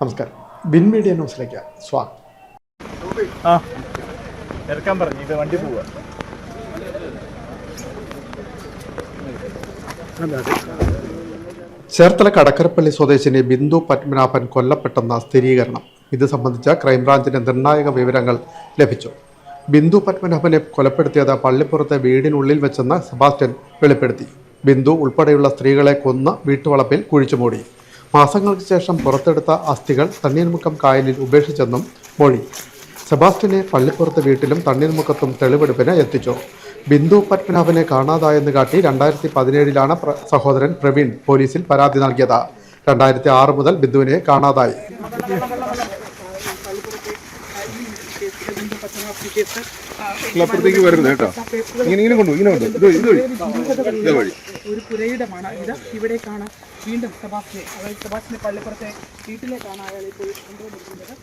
നമസ്കാരം. Bin media ന്യൂസിലേക്ക് സ്വാഗതം. ആ ഇറക്കാൻ പറഞ്ഞു. ഇത് വണ്ടി പോവുക. ചേർത്തല കടക്കരപ്പള്ളി സ്വദേശിനി ബിന്ദു പത്മനാഭൻ കൊല്ലപ്പെട്ടെന്ന സ്ഥിരീകരണം. ഇത് സംബന്ധിച്ച ക്രൈംബ്രാഞ്ചിന് നിർണായക വിവരങ്ങൾ ലഭിച്ചു. ബിന്ദു പത്മനാഭനെ കൊലപ്പെടുത്തിയത് പള്ളിപ്പുറത്തെ വീടിനുള്ളിൽ വെച്ചെന്ന് സെബാസ്റ്റ്യൻ വെളിപ്പെടുത്തി. ബിന്ദു ഉൾപ്പെടെയുള്ള സ്ത്രീകളെ കൊന്ന് വീട്ടുവളപ്പിൽ കുഴിച്ചുമൂടി. മാസങ്ങൾക്ക് ശേഷം പുറത്തെടുത്ത അസ്ഥികൾ തണ്ണീർമുക്കം കായലിൽ ഉപേക്ഷിച്ചെന്നും മൊഴി. സെബാസ്റ്റിനെ പള്ളിപ്പുറത്ത് വീട്ടിലും തണ്ണീർമുക്കത്തും തെളിവെടുപ്പിന് എത്തിച്ചു. ബിന്ദു പത്മനാഭനെ കാണാതായെന്ന് കാട്ടി രണ്ടായിരത്തി പതിനേഴിലാണ് സഹോദരൻ പ്രവീൺ പോലീസിൽ പരാതി നൽകിയത്. രണ്ടായിരത്തി ആറ് മുതൽ ബിന്ദുവിനെ കാണാതായി. അപ്പുറത്തേക്ക് വരുന്നത് കേട്ടോ. ഇങ്ങനെ ഇങ്ങനെ കൊണ്ടു ഇങ്ങനെ കൊണ്ടു ഇത് വഴി. ഒരു പുരയിടമാണ്. ഇത് ഇവിടേക്കാണ് വീണ്ടും സെബാസ്റ്റിനെ അതായത് സെബാസ്റ്റിനെ പള്ളിപ്പുറത്തെ വീട്ടിലേക്കാണ് അയാൾ ഇപ്പോൾ കൊണ്ടുവന്നിരിക്കുന്നത്.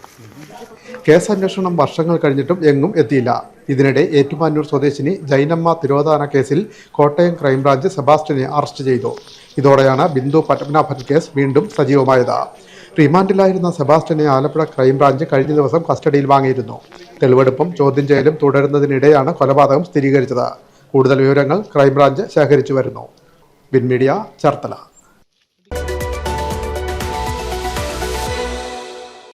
കേസന്വേഷണം വർഷങ്ങൾ കഴിഞ്ഞിട്ടും എങ്ങും എത്തിയില്ല. ഇതിനിടെ ഏറ്റുമാനൂർ സ്വദേശിനി ജൈനമ്മ തിരോധാന കേസിൽ കോട്ടയം ക്രൈംബ്രാഞ്ച് സെബാസ്റ്റിനെ അറസ്റ്റ് ചെയ്തു. ഇതോടെയാണ് ബിന്ദു പത്മനാഭൻ കേസ് വീണ്ടും സജീവമായത്. റിമാൻഡിലായിരുന്ന സെബാസ്റ്റ്യനെ ആലപ്പുഴ ക്രൈംബ്രാഞ്ച് കഴിഞ്ഞ ദിവസം കസ്റ്റഡിയിൽ വാങ്ങിയിരുന്നു. തെളിവെടുപ്പും ചോദ്യം ചെയ്യലും തുടരുന്നതിനിടെയാണ് കൊലപാതകം സ്ഥിരീകരിച്ചത്. കൂടുതൽ വിവരങ്ങൾ ക്രൈംബ്രാഞ്ച് ശേഖരിച്ചു വരുന്നു. ബിൻമീഡിയ ചേർത്തല.